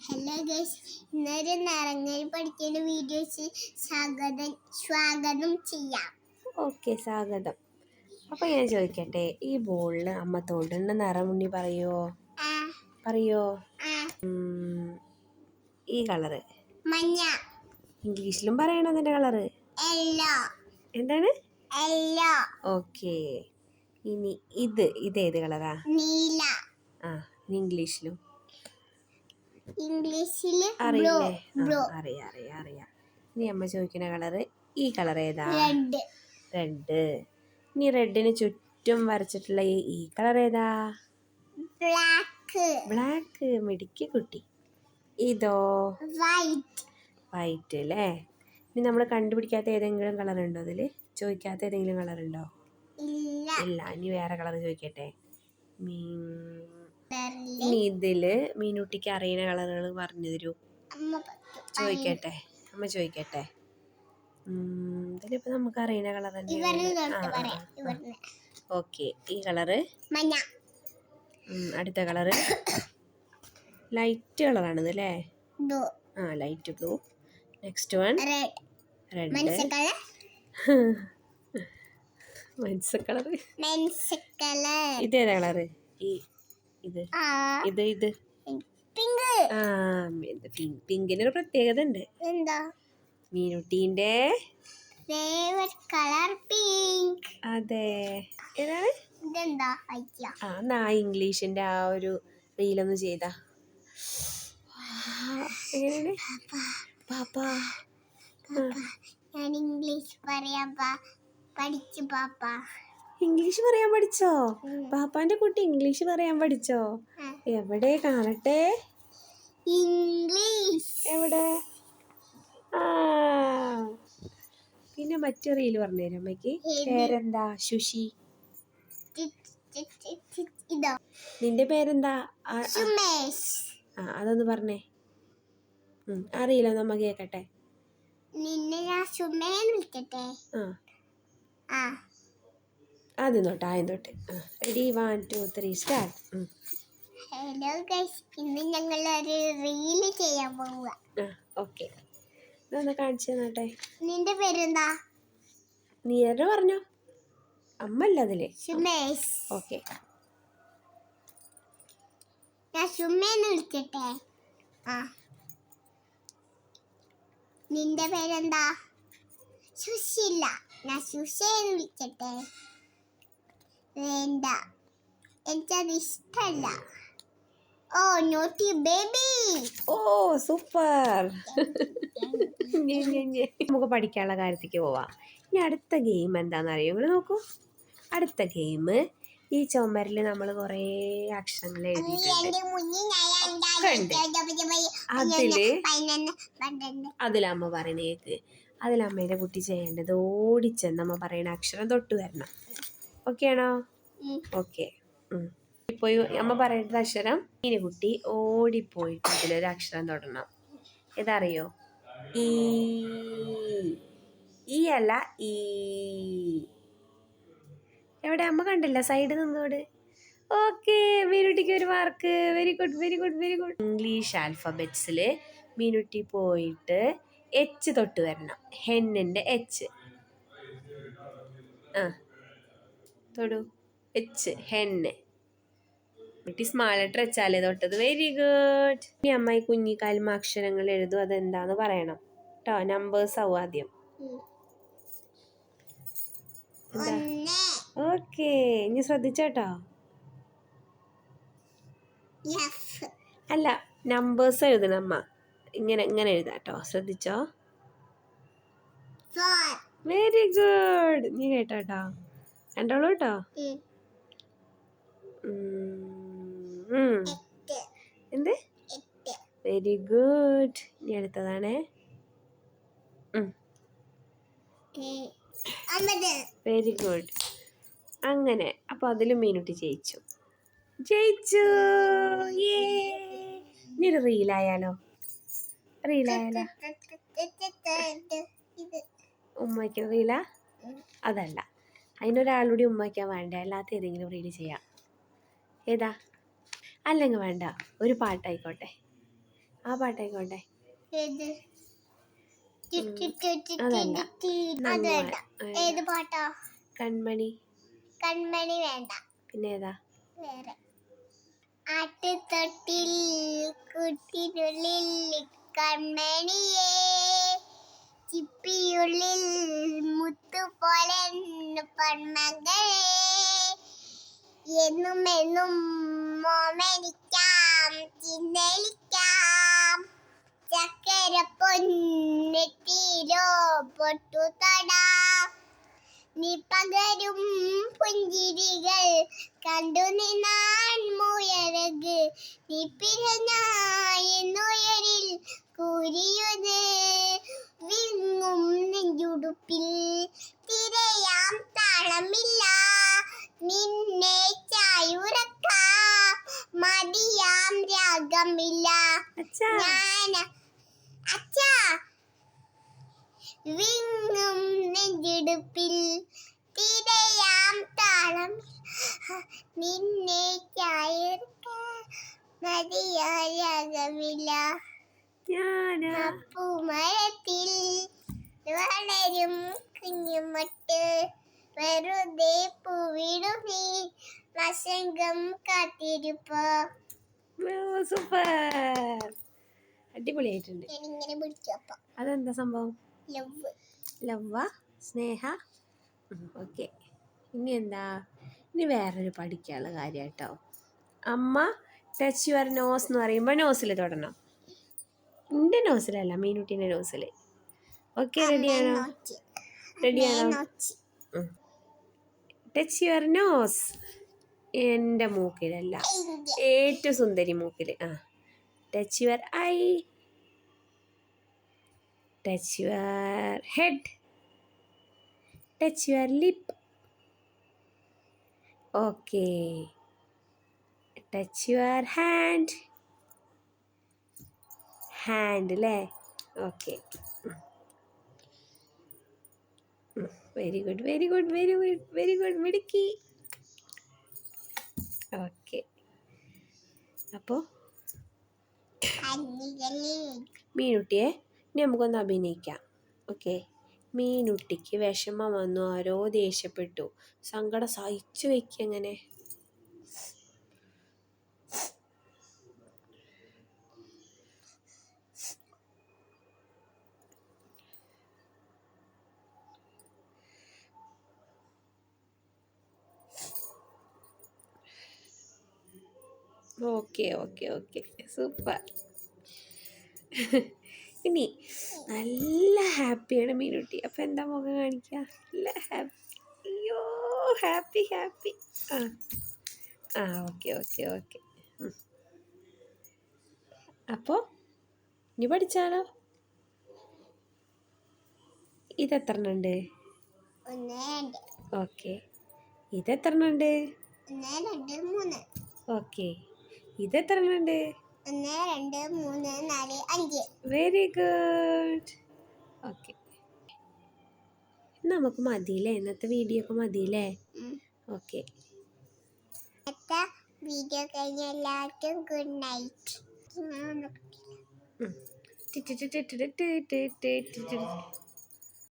Hello guys ഇന്നൊരു നിറങ്ങൽ പഠിക്കുന്ന videos സ്വാഗതം സ്വാഗതം ചെയ്യാം. ഓക്കെ സ്വാഗതം. അപ്പോൾ ഞാൻ ചോദിക്കട്ടെ ഈ ബോളിൽ അമ്മ തോണ്ടുന്ന നിറം ഉണ്ണി പറയോ? പറയോ? ഈ കളറ് മഞ്ഞ. ഇംഗ്ലീഷിലും പറയണം അതിന്റെ കളറ് എന്താണ്? ഓക്കെ ഇനി ഇത് ഇത് ഏത് കളറാ നീല. ആ ഇംഗ്ലീഷിലും. ഇംഗ്ലീഷിൽ അറിയില്ലേ? അറിയാം അറിയാം അറിയാം. ഇനി അമ്മ ചോദിക്കുന്ന കളറ് ഈ കളർ ഏതാ? റെഡ് റെഡ് ഇനി റെഡിന് ചുറ്റും വരച്ചിട്ടുള്ള ഈ കളർ ഏതാ? ബ്ലാക്ക് ബ്ലാക്ക് മിടുക്കി കുട്ടി. ഇതോ? വൈറ്റ് വൈറ്റ് അല്ലേ? ഇനി നമ്മൾ കണ്ടുപിടിക്കാത്ത ഏതെങ്കിലും കളർ ഉണ്ടോ അതിൽ ചോദിക്കാത്ത ഏതെങ്കിലും കളർ ഉണ്ടോ ഇല്ല ഇനി വേറെ കളർ ചോദിക്കട്ടെ. മീൻ ഇനി ഇതിൽ മീനുട്ടിക്ക് അറിയുന്ന കളറുകൾ പറഞ്ഞു തരൂ. ചോദിക്കട്ടെ അമ്മ ചോദിക്കട്ടെ. ഇതിലിപ്പോ നമുക്ക് അറിയുന്ന കളർ ഓക്കെ ഈ കളറ്? അടുത്ത കളറ്? ലൈറ്റ് കളറാണിത് അല്ലേ? ആ light blue. Next one? Red. Colour men's colour ഇതേതാ കളറ്? ഈ ഇത്. ഇത് ഇത്. ആ പിങ്കിന് ഒരു പ്രത്യേകത ഉണ്ട് എന്താ? മീനുട്ടീന്റെ കളർ പിങ്ക് അതെ. ഏതാണ്? ഇതെന്താ? ആ എന്നാ ആ ഒരു റീലൊന്ന് ചെയ്താ. എങ്ങനെയാണ് പാപ്പാ. ഞാൻ ഇംഗ്ലീഷ് പറയാ പഠിച്ചു പാപ്പ. ഇംഗ്ലീഷ് പറയാൻ പഠിച്ചോ? പാപ്പാന്റെ കുട്ടി ഇംഗ്ലീഷ് പറയാൻ പഠിച്ചോ? എവിടെ? കാണട്ടെ. ഇംഗ്ലീഷ്. എവിടെ? പിന്നെ മറ്റൊറിയിൽ പറഞ്ഞു പറഞ്ഞുതരും അമ്മയ്ക്ക്. പേരെന്താ? ശുശി. നിന്റെ പേരെന്താ? ആ അതൊന്ന് പറഞ്ഞേ. അറിയില്ല നമ്മ കേക്കട്ടെ. നിന്നെ ഞാൻ സുമേന്ന് വിളിക്കട്ടെ. ആ. ആ. ആദ്യം തൊട്ട് ആദ്യം തൊട്ട് ready one two three start hello guys ഇന്ന് ഞങ്ങൾ ഒരു റീൽ ചെയ്യാൻ പോവുക ഓക്കെ ഇതൊന്ന് കാണിച്ചു തന്നാട്ടെ. നിന്റെ പേരെന്താ? നീ തന്നെ പറഞ്ഞോ? അമ്മല്ല അതിൽ? സുമേഷ്. ഓക്കെ ഞാൻ സുമേന്ന് വിളിക്കട്ടെ ആ. നിന്റെ പേരെന്താ? സുശീല. ഞാൻ സുശേന്ന് വിളിക്കട്ടെ വേണ്ട. എനിക്കത് ഇഷ്ടല്ല. Oh naughty baby oh super. നമുക്ക് പഠിക്കാനുള്ള കാര്യത്തേക്ക് പോവാം. ഇനി അടുത്ത ഗെയിം എന്താണെന്ന് അറിയോ നിങ്ങൾ നോക്കൂ. അടുത്ത ഗെയിം ഈ ചുമരിൽ നമ്മൾ കുറേ അക്ഷരങ്ങൾ എഴുതിയിട്ടുണ്ട്. അതിൽ അതിലമ്മ പറയണേക്ക്. അതിലമ്മേന്റെ കുട്ടി ചെയ്യേണ്ടത് ഓടിച്ചെന്ന് അമ്മ പറയണ അക്ഷരം തൊട്ട് വരണം. ഓക്കെ. ആണോ. ഓക്കെ പോയി അമ്മ പറയുന്ന അക്ഷരം ഇനി കുട്ടി ഓടിപ്പോയിട്ട് ഇതിലൊരു അക്ഷരം തുടങ്ങണം ഇതറിയോ? ഈ. ഈ അല്ല ഈ. എവിടെ? അമ്മ കണ്ടില്ല? സൈഡ് നിന്നോട്. ഓക്കെ മീനുട്ടിക്ക് ഒരു mark very good very good very good English ആൽഫബറ്റ്സിൽ Meenutty പോയിട്ട് എച്ച് തൊട്ട് വരണം. ഹെന്നിന്റെ എച്ച് ആ. തൊടു. എച്ച് ഹെന്നെ. ഇറ്റ് ഈ സ്മാൾ ലെറ്റർ എച്ചാലേ തൊട്ടത്. വെരി ഗുഡ് ഇനി അമ്മായി കുഞ്ഞിക്കാലും അക്ഷരങ്ങൾ എഴുതും. അതെന്താന്ന് പറയണം. കേട്ടോ നമ്പേഴ്സ് ആവും ആദ്യം. ഓക്കേ ഇനി ശ്രദ്ധിച്ചോട്ടോ അല്ല നമ്പേഴ്സ് എഴുതണം അമ്മ. ഇങ്ങനെ ഇങ്ങനെ എഴുതാട്ടോ ശ്രദ്ധിച്ചോ? വെരി ഗുഡ് നീ കേട്ടോട്ടോ കണ്ടോളൂ കേട്ടോ എന്ത്? വെരി ഗുഡ് ഇനി അടുത്തതാണേ. വെരി ഗുഡ് അങ്ങനെ. അപ്പോൾ അതിലും മീനുട്ടി ജയിച്ചു. ജയിച്ചു. ഇനി ഒരു റീലായാലോ റീലായാലോ ഉമ്മയ്ക്ക് റീല. അതല്ല. അതിനൊരാളുകൂടി ഉമ്മയ്ക്കാൻ വേണ്ട? അല്ലാത്ത ഏതെങ്കിലും റീഡ് ചെയ്യാം. ഏതാ? അല്ലെങ്കിൽ വേണ്ട. ഒരു പാട്ടായിക്കോട്ടെ. ആ പാട്ടായിക്കോട്ടെ. ഏത് പാട്ടാ? കൺമണി. കൺമണി വേണ്ട. പിന്നെ ഏതാ? വേറെ. ആട്ടുതൊട്ടിൽ കുട്ടിനുള്ളിൽ കൺമണിയേ. ചിപ്പിയുള്ളിൽ മുത്തുപോലെ പൺമകളെ എന്നും എന്നും മോമനിക്കാം ചിന്നലിക്കാം. ചക്കര പൊന്നെത്തിരോ പൊട്ടു തൊടാം. നീ പകരും പുഞ്ചിരികൾ കണ്ടു നിന്നാൻ മുയരക്. നീ പിറഞ്ഞായെന്നുയരിൽ കൂരിയത്. നെഞ്ചുടുപ്പിൽ തിരയാം താളമില്ല നിന്നെ ചായുറക്കാം. മതിയാം രാഗമില്ല. ഞാൻ അച്ഛാ. വിങ്ങും നെഞ്ചിടുപ്പിൽ തിരയാം താളം നിന്നെ ചായർക്കാൻ രാഗമില്ല. ഞാൻ പൂമരത്തിൽ വളരും കുഞ്ഞുമൊട്ട് വെറുതെ പൂവിടുമീ വസംഗം കാത്തിരിപ്പോ. സൂപ്പർ. അടിപൊളിയായിട്ടുണ്ട്. ഞാനിങ്ങനെ പിടിച്ചപ്പോ അതെന്താ സംഭവം? ലവ്. ലവ്വ സ്നേഹ? ഓക്കെ. ഇനി എന്താ? ഇനി വേറൊരു പഠിക്കാനുള്ള കാര്യം കേട്ടോ അമ്മ ടച്ച് യുവർ നോസ് എന്ന് പറയുമ്പോൾ നോസിൽ തൊടണം. എന്റെ നോസിലല്ല മീനുട്ടീന്റെ നോസിൽ ഓക്കെ റെഡിയാണോ? റെഡിയാണോ? ടച്ച് യുവർ നോസ് എന്റെ മൂക്കിലല്ല. ഏറ്റവും സുന്ദരി മൂക്കിൽ ആ. Touch your eye touch your head touch your lip okay. Touch your hand hand അല്ലേ okay. Very good very good very good very good മിടുക്കി. ഓക്കെ അപ്പോൾ മീനുട്ടിയെ ഇനി നമുക്കൊന്ന് അഭിനയിക്കാം. ഓക്കെ മീനുട്ടിക്ക് വിഷമം വന്നു ആരോ ദേഷ്യപ്പെട്ടു. സങ്കടം സഹിച്ചു വെക്കുക എങ്ങനെ ഓക്കെ ഓക്കെ ഓക്കെ. സൂപ്പർ. ഇനി നല്ല ഹാപ്പിയാണ് മീനുട്ടി. അപ്പം എന്താ മുഖം കാണിക്കുക നല്ല ഹാപ്പി. അയ്യോ ഹാപ്പി ഹാപ്പി. ആ ആ ഓക്കെ ഓക്കെ ഓക്കെ. അപ്പോൾ ഇനി പഠിച്ചാലോ? ഇതെത്ര ഉണ്ട് ഒന്ന് രണ്ട് ഓക്കെ. ഇതെത്ര ഉണ്ട് ഒന്ന് രണ്ട് എത്ര ഉണ്ട് ഒന്ന് രണ്ട് മൂന്ന് നാല് അഞ്ച് വെരി ഗുഡ് ഓക്കെ നമുക്ക് മതിയില്ലേ ഇന്നത്തെ വീഡിയോ ഒക്കെ മതിയില്ലേ. ഓക്കെ വീഡിയോ കഴിഞ്ഞ എല്ലാവർക്കും ഗുഡ് നൈറ്റ് ഉം.